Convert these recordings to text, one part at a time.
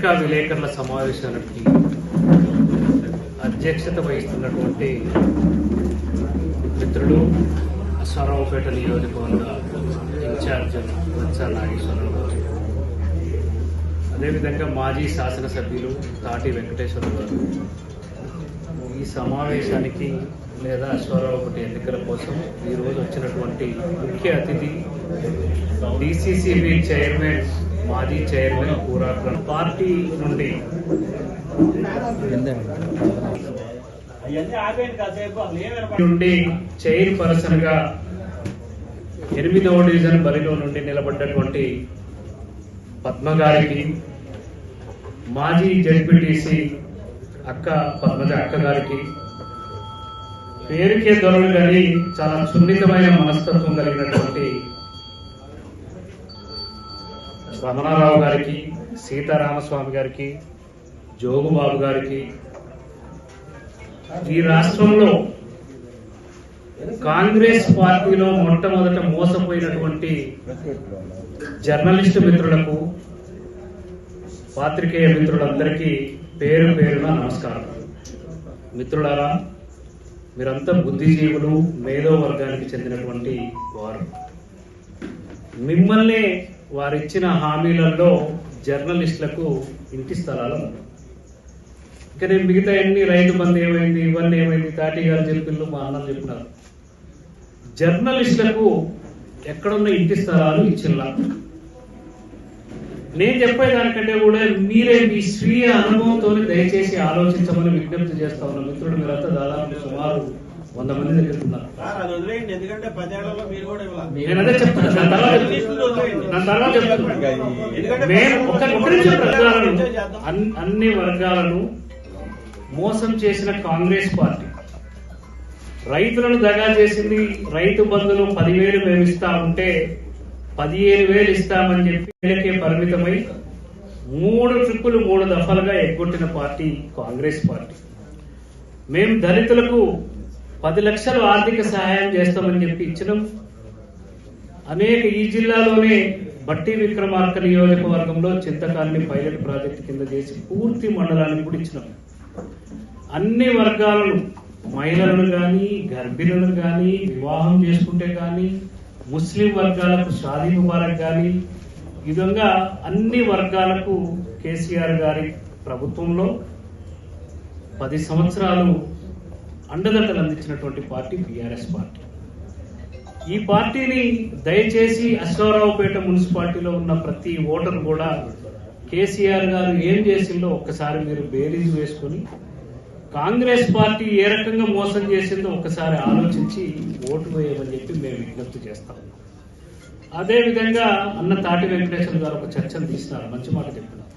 పత్రికా విలేకరుల సమావేశానికి అధ్యక్షత వహిస్తున్నటువంటి మిత్రుడు అశ్వారావుపేట నియోజకవర్గ ఇన్ఛార్జ్ వత్స నాగేశ్వరరావు గారు. అదేవిధంగా మాజీ శాసనసభ్యులు తాటి వెంకటేశ్వర గారు. ఈ సమావేశానికి లేదా అశ్వారావుపేట ఎన్నికల కోసం ఈరోజు వచ్చినటువంటి ముఖ్య అతిథి డిసిసిబి చైర్మన్ మాజీ చైర్మన్ కూరాకర్ పార్టీ నుండి నుండి చైర్ పర్సన్గా ఎనిమిదవ డివిజన్ బరిలో నుండి నిలబడ్డటువంటి పద్మ గారికి మాజీ జడ్పీటీసీ అక్క పద్మజ అక్క గారికి పేరుకే దొరలు కానీ చాలా సున్నితమైన మనస్తత్వం కలిగినటువంటి రమణారావు గారికి సీతారామస్వామి గారికి జోగుబాబు గారికి ఈ రాష్ట్రంలో కాంగ్రెస్ పార్టీలో మొట్టమొదట మోసపోయినటువంటి జర్నలిస్టు మిత్రులకు పాత్రికేయ మిత్రులందరికీ పేరు పేరున నమస్కారం. మిత్రులారా మీరంతా బుద్ధిజీవులు మేధో వర్గానికి చెందినటువంటి వారు. మిమ్మల్ని వారిచ్చిన హామీలలో జర్నలిస్టులకు ఇంటి స్థలాలు ఇంకా నేను మిగతా ఎన్ని రైతు బంధు ఏమైంది ఇవన్నీ ఏమైంది తాటి గారు చెప్పిండ్రు మా అన్నలు చెప్పినారు. జర్నలిస్టులకు ఎక్కడున్న ఇంటి స్థలాలు ఇచ్చిల్లా? నేను చెప్పేదానికంటే కూడా మీరే మీ స్వీయ అనుభవంతో దయచేసి ఆలోచించమని విజ్ఞప్తి చేస్తా ఉన్నా. మిత్రుడు మీరంతా దాదాపు సుమారు వంద మంది అది వదిలేయండి ఎందుకంటే పదేళ్ళలో మీరు కూడా ఇవ్వాలి. నేను అదే చెప్తున్నా దాని తర్వాత చెప్తున్నా. దాని తర్వాత చెప్తున్నా. మేము ఒక ఒక నిమిషం వర్గాలను అన్- అన్ని వర్గాలను మోసం చేసిన కాంగ్రెస్ పార్టీ. రైతులను దగా చేసింది రైతు బంధులు పదివేలు మేము ఇస్తా ఉంటే పదిహేను వేలు ఇస్తామని చెప్పి వీళ్ళకే పరిమితమై మూడు ట్రిప్పులు మూడు దఫలుగా ఎగ్గొట్టిన పార్టీ కాంగ్రెస్ పార్టీ. మేము దళితులకు పది లక్షలు ఆర్థిక సహాయం చేస్తామని చెప్పి ఇచ్చినాం. అనేక ఈ జిల్లాలోనే బట్టి విక్రమార్క నియోజకవర్గంలో చింతకాన్ని పైలట్ ప్రాజెక్టు కింద చేసి పూర్తి మండలాన్ని కూడా ఇచ్చినాం. అన్ని వర్గాలను మహిళలను కానీ గర్భిణులను కానీ వివాహం చేసుకుంటే కానీ ముస్లిం వర్గాలకు షాదీ ముబారక్ కానీ ఈ విధంగా అన్ని వర్గాలకు కేసీఆర్ గారి ప్రభుత్వంలో పది సంవత్సరాలు అండదండలు అందించినటువంటి పార్టీ బీఆర్ఎస్ పార్టీ. ఈ పార్టీని దయచేసి అశ్వారావుపేట మున్సిపాలిటీలో ఉన్న ప్రతి ఓటరు కూడా కేసీఆర్ గారు ఏం చేసిందో ఒక్కసారి మీరు బేరీజ్ వేసుకొని కాంగ్రెస్ పార్టీ ఏ రకంగా మోసం చేసిందో ఒక్కసారి ఆలోచించి ఓటు వేయమని చెప్పి మేము విజ్ఞప్తి చేస్తాం. అదేవిధంగా అన్న తాటి వెంకటేశ్వర గారు ఒక చర్చను తీసినారు. మంచి మాట చెప్పినారు.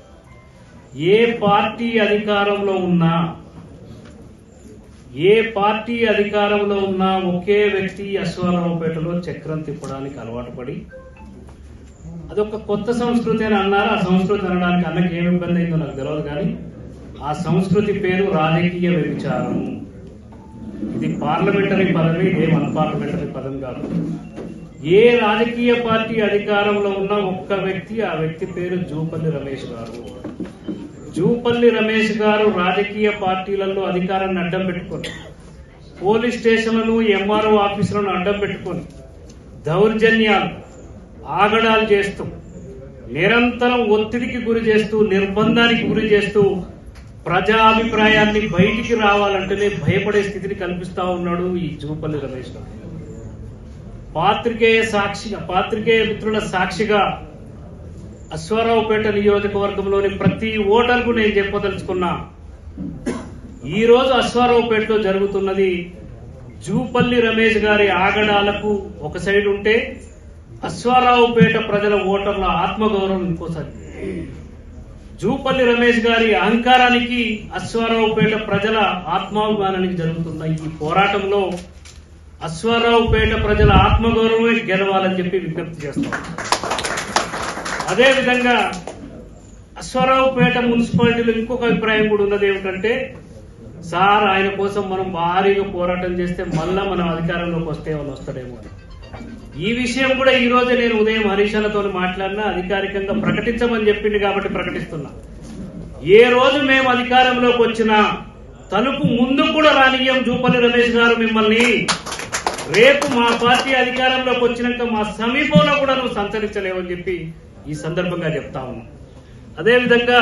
ఏ పార్టీ అధికారంలో ఉన్నా ఏ పార్టీ అధికారంలో ఉన్నా ఒకే వ్యక్తి అశ్వారావుపేటలో చక్రం తిప్పడానికి అలవాటు పడి అదొక కొత్త సంస్కృతి అని అన్నారు. ఆ సంస్కృతి అనడానికి అన్నకి ఏమి ఇబ్బంది అయిందో నాకు తెలియదు కానీ ఆ సంస్కృతి పేరు రాజకీయ వ్యభిచారం. ఇది పార్లమెంటరీ పదవి ఏం అన్పార్లమెంటరీ పదం కాదు. ఏ రాజకీయ పార్టీ అధికారంలో ఉన్న ఒక్క వ్యక్తి ఆ వ్యక్తి పేరు జూపల్లి రమేష్ గారు. జూపల్లి రమేష్ గారు రాజకీయ పార్టీలలో అధికారాన్ని అడ్డం పెట్టుకొని పోలీస్ స్టేషన్లను ఎంఆర్ఓ ఆఫీసులను అడ్డం పెట్టుకొని దౌర్జన్యాలు ఆగడాలు చేస్తూ నిరంతరం ఒత్తిడికి గురి చేస్తూ నిర్బంధానికి గురి చేస్తూ ప్రజా అభిప్రాయాన్ని బయటికి రావాలంటేనే భయపడే స్థితిని కల్పిస్తా ఉన్నాడు ఈ జూపల్లి రమేష్ గారు. పాత్రికేయ సాక్షిగా పాత్రికేయ మిత్రుల సాక్షిగా అశ్వారావుపేట నియోజకవర్గంలోని ప్రతి ఓటర్కు నేను చెప్పదలుచుకున్నా ఈరోజు అశ్వారావుపేటలో జరుగుతున్నది జూపల్లి రమేష్ గారి ఆగడాలకు ఒక సైడ్ ఉంటే అశ్వారావుపేట ప్రజల ఓటర్ల ఆత్మగౌరవం ఇంకోసారి. జూపల్లి రమేష్ గారి అహంకారానికి అశ్వారావుపేట ప్రజల ఆత్మాభిమానానికి జరుగుతున్న ఈ పోరాటంలో అశ్వారావుపేట ప్రజల ఆత్మగౌరవమే గెలవాలని చెప్పి విజ్ఞప్తి చేస్తాం అదేవిధంగా అశ్వరావుపేట మున్సిపాలిటీలో ఇంకొక అభిప్రాయం కూడా ఉన్నది ఏమిటంటే సార్ ఆయన కోసం మనం భారీగా పోరాటం చేస్తే మళ్ళా మనం అధికారంలోకి వస్తే వాళ్ళు వస్తాడేమో అని. ఈ విషయం కూడా ఈ రోజు నేను ఉదయం హరీషాలతో మాట్లాడినా అధికారికంగా ప్రకటించమని చెప్పింది కాబట్టి ప్రకటిస్తున్నా. ఏ రోజు మేము అధికారంలోకి వచ్చినా తలుపు ముందు కూడా రానియం జూపల్లి రమేష్ గారు మిమ్మల్ని. రేపు మా పార్టీ అధికారంలోకి వచ్చినాక మా సమీపంలో కూడా నువ్వు సంచరించలేవని చెప్పి ఈ సందర్భంగా చెప్తా ఉన్నాం. అదేవిధంగా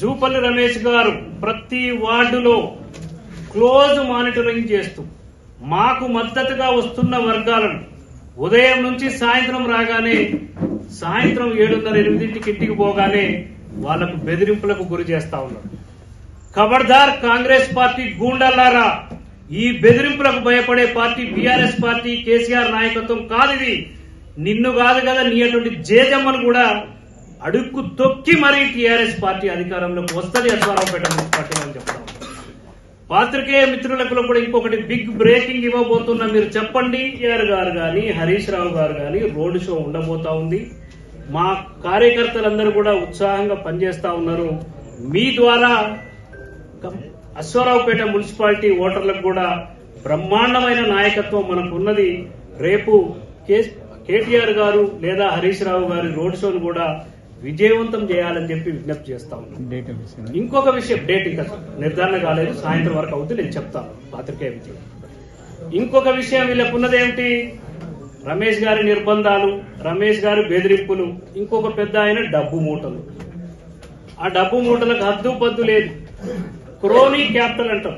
జూపల్లి రమేష్ గారు ప్రతి వార్డులో క్లోజ్ మానిటరింగ్ చేస్తూ మాకు మద్దతుగా వస్తున్న వర్గాలను ఉదయం నుంచి సాయంత్రం రాగానే సాయంత్రం ఏడున్నర ఎనిమిదింటికి ఇంటికి పోగానే వాళ్ళకు బెదిరింపులకు గురి చేస్తా ఉన్నారు. ఖబర్దార్ కాంగ్రెస్ పార్టీ గూండాలారా ఈ బెదిరింపులకు భయపడే పార్టీ బీఆర్ఎస్ పార్టీ కేసీఆర్ నాయకత్వం కాదు ఇది. నిన్ను కాదు కదా నీ అటువంటి జేజమ్మను కూడా అడుక్కు తొక్కి మరీ టీఆర్ఎస్ పార్టీ అధికారంలోకి వస్తుంది అశ్వారావుపేట మున్సిపాలిటీ అని చెప్తాం పాత్రికేయ మిత్రులకు కూడా ఇంకొకటి బిగ్ బ్రేకింగ్ ఇవ్వబోతున్నా మీరు చెప్పండి. కేఆర్ గారు కానీ హరీష్ రావు గారు కానీ రోడ్ షో ఉండబోతా ఉంది. మా కార్యకర్తలందరూ కూడా ఉత్సాహంగా పనిచేస్తా ఉన్నారు. మీ ద్వారా అశ్వరావుపేట అశ్వారావుపేట మున్సిపాలిటీ ఓటర్లకు కూడా బ్రహ్మాండమైన నాయకత్వం మనకు ఉన్నది రేపు కే- కేటీఆర్ గారు లేదా హరీష్ రావు గారి రోడ్ షోను కూడా విజయవంతం చేయాలని చెప్పి విజ్ఞప్తి చేస్తా ఇంకొక విషయం డేట్ ఇంకా నిర్ధారణ కాలేదు. సాయంత్రం వరకు అవుతుంది నేను చెప్తాను పాత్రికేయ మిత్రులు ఇంకొక విషయం వీళ్ళకు ఉన్నదేమిటి రమేష్ గారి నిర్బంధాలు రమేష్ గారి బెదిరింపులు ఇంకొక పెద్ద ఆయన డబ్బు మూటలు. ఆ డబ్బు మూటలకు హద్దు పద్దు లేదు. క్రోనీ క్యాపిటల్ అంటాం.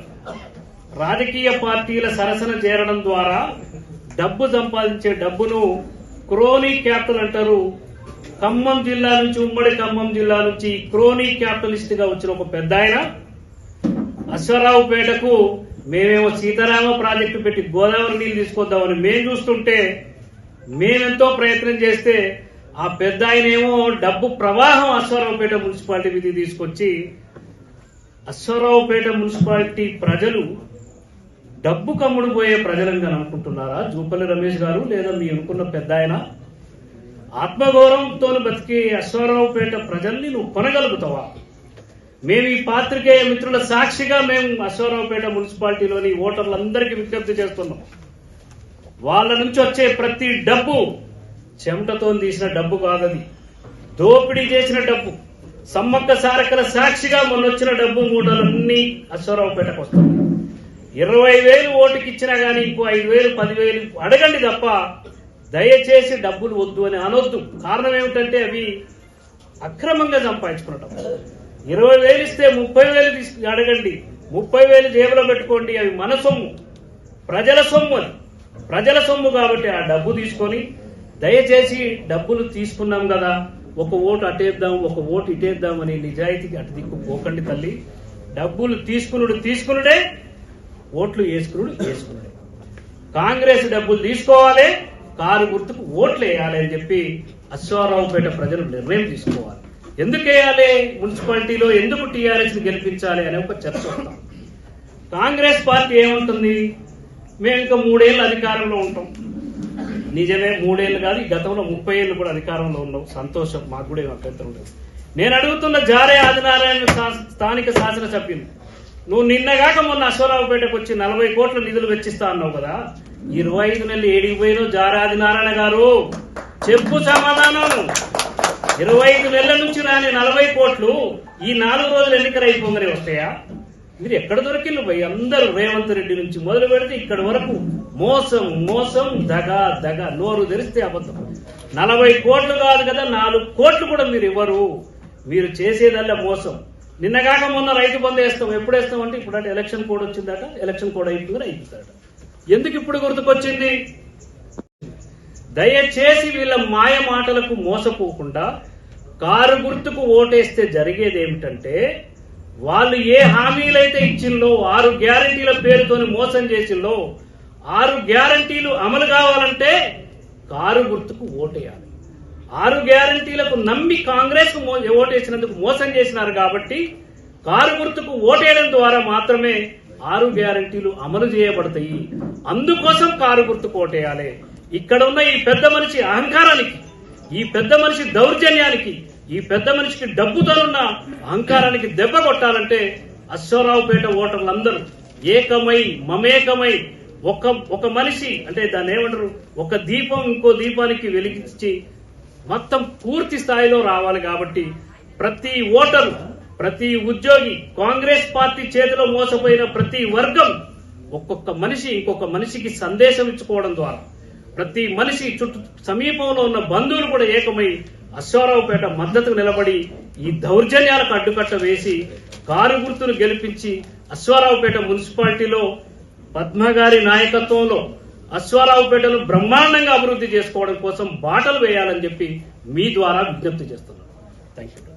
రాజకీయ పార్టీల సరసన చేరడం ద్వారా డబ్బు సంపాదించే డబ్బును క్రోనీ క్యాపిటల్ అంటారు. ఖమ్మం జిల్లా నుంచి ఉమ్మడి ఖమ్మం జిల్లా నుంచి క్రోనీ క్యాపిటలిస్ట్గా వచ్చిన ఒక పెద్ద ఆయన. అశ్వరావుపేటకు మేమేమో సీతారామ ప్రాజెక్టు పెట్టి గోదావరి నీళ్ళు తీసుకొద్దామని మేము చూస్తుంటే మేమెంతో ప్రయత్నం చేస్తే ఆ పెద్ద ఆయన ఏమో డబ్బు ప్రవాహం అశ్వరావుపేట మున్సిపాలిటీ మీద తీసుకొచ్చి అశ్వరావుపేట మున్సిపాలిటీ ప్రజలు డబ్బు కమ్ముడు పోయే ప్రజలంగా అనుకుంటున్నారా జూపల్లి రమేష్ గారు లేదా మీ అనుకున్న పెద్ద ఆయన? ఆత్మగౌరవంతో బతికే అశ్వారావుపేట ప్రజల్ని నువ్వు కొనగలుగుతావా? మేము ఈ పాత్రికేయ మిత్రుల సాక్షిగా మేము అశ్వారావుపేట మున్సిపాలిటీలోని ఓటర్లందరికీ విజ్ఞప్తి చేస్తున్నాం. వాళ్ళ నుంచి వచ్చే ప్రతి డబ్బు చెమటతో తీసిన డబ్బు కాదది. దోపిడీ చేసిన డబ్బు సమ్మక్క సారక్కల సాక్షిగా మొన్నొచ్చిన డబ్బు మూటలన్నీ అశ్వరావుపేటకు వస్తాయి ఇరవై వేలు ఓటుకి ఇచ్చినా కానీ ఇంకో ఐదు వేలు పదివేలు అడగండి తప్ప దయచేసి డబ్బులు వద్దు అని అనొద్దు. కారణం ఏమిటంటే అవి అక్రమంగా సంపాదించుకున్నటం ఇరవై వేలు ఇస్తే ముప్పై వేలు తీసుకు అడగండి. ముప్పై వేలు జేబులో పెట్టుకోండి. అవి మన సొమ్ము. ప్రజల సొమ్ము అది. ప్రజల సొమ్ము కాబట్టి ఆ డబ్బు తీసుకొని దయచేసి డబ్బులు తీసుకున్నాం కదా. ఒక ఓటు అటేద్దాం ఒక ఓటు ఇటేద్దాం అని నిజాయితీకి అటు దిక్కు పోకండి తల్లి. డబ్బులు తీసుకునుడు తీసుకునుడే ఓట్లు వేసుకునుడు వేసుకునుడే. కాంగ్రెస్ డబ్బులు తీసుకోవాలి కారు గుర్తుకు ఓట్లు వేయాలి అని చెప్పి అశ్వారావుపేట ప్రజలు నిర్ణయం తీసుకోవాలి. ఎందుకు వేయాలి? మున్సిపాలిటీలో ఎందుకు టీఆర్ఎస్ గెలిపించాలి అనే ఒక చర్చ వస్తాం. కాంగ్రెస్ పార్టీ ఏముంటుంది? మేము ఇంకా మూడేళ్ళు అధికారంలో ఉంటాం. నిజమే మూడేళ్ళు కాదు గతంలో ముప్పై ఏళ్ళు కూడా అధికారంలో ఉన్నాం. సంతోషం మాకు కూడా ఏం అభ్యంతరం లేదు. నేను అడుగుతున్న జారే ఆదినారాయణ శా- స్థానిక శాసనసభ్యులు నువ్వు నిన్నగాక మొన్న అశ్వరావుపేటకు వచ్చి నలభై కోట్ల నిధులు వెచ్చిస్తా అన్నావు కదా? ఇరవై ఐదు నెలలు ఏడికి జారాది నారాయణ గారు. చెప్పు సమాధానం. ఇరవై ఐదు నెలల నుంచి రాని నలభై కోట్లు ఈ నాలుగు రోజులు ఎన్నికలు అయిపోగానే వస్తాయా? మీరు ఎక్కడ దొరికిల్లు పోయి అందరూ రేవంత్ రెడ్డి నుంచి మొదలు పెడితే ఇక్కడ వరకు మోసం మోసం దగ దగ నోరు తెరిస్తే అబద్ధం. నలభై కోట్లు కాదు కదా నాలుగు కోట్లు కూడా మీరు ఇవ్వరు. మీరు చేసేదల్లా మోసం. నిన్నగాక మొన్న రైతు బంద్ వేస్తాం ఎప్పుడు వేస్తాం అంటే ఇప్పుడు అంటే ఎలక్షన్ కోడ్ వచ్చిందట ఎలక్షన్ కోడ్ అయిపోయిందని అయిపోతాడు ఎందుకు ఇప్పుడు గుర్తుకొచ్చింది? దయచేసి వీళ్ళ మాయ మాటలకు మోసపోకుండా కారు గుర్తుకు ఓటేస్తే జరిగేది ఏమిటంటే వాళ్ళు ఏ హామీలైతే ఇచ్చిందో ఆరు గ్యారంటీల పేరుతోని మోసం చేసిందో ఆరు గ్యారంటీలు అమలు కావాలంటే కారు గుర్తుకు ఓటేయాలి. ఆరు గ్యారంటీలకు నమ్మి కాంగ్రెస్ ఓటేసినందుకు మోసం చేసినారు కాబట్టి కారు గుర్తుకు ఓటేయడం ద్వారా మాత్రమే ఆరు గ్యారంటీలు అమలు చేయబడతాయి. అందుకోసం కారు గుర్తుకు ఓటేయాలి. ఇక్కడ ఉన్న ఈ పెద్ద మనిషి అహంకారానికి ఈ పెద్ద మనిషి దౌర్జన్యానికి ఈ పెద్ద మనిషికి డబ్బుతోనున్న అహంకారానికి దెబ్బ కొట్టాలంటే అశ్వరావుపేట ఓటర్లందరూ ఏకమై మమేకమై ఒక ఒక మనిషి అంటే దాన్ని ఏమంటారు? ఒక దీపం ఇంకో దీపానికి వెలిగించి మొత్తం పూర్తి స్థాయిలో రావాలి కాబట్టి ప్రతి ఓటరు ప్రతి ఉద్యోగి కాంగ్రెస్ పార్టీ చేతిలో మోసపోయిన ప్రతి వర్గం ఒక్కొక్క మనిషి ఇంకొక మనిషికి సందేశం ఇచ్చుకోవడం ద్వారా ప్రతి మనిషి చుట్టూ సమీపంలో ఉన్న బంధువులు కూడా ఏకమై అశ్వారావుపేట మద్దతుకు నిలబడి ఈ దౌర్జన్యాలకు అడ్డుకట్ట వేసి కారు గుర్తును గెలిపించి అశ్వారావుపేట మున్సిపాలిటీలో పద్మగారి నాయకత్వంలో అశ్వారావుపేటను బ్రహ్మాండంగా అభివృద్ధి చేసుకోవడం కోసం బాటలు వేయాలని చెప్పి మీ ద్వారా విజ్ఞప్తి చేస్తున్నాను. Thank you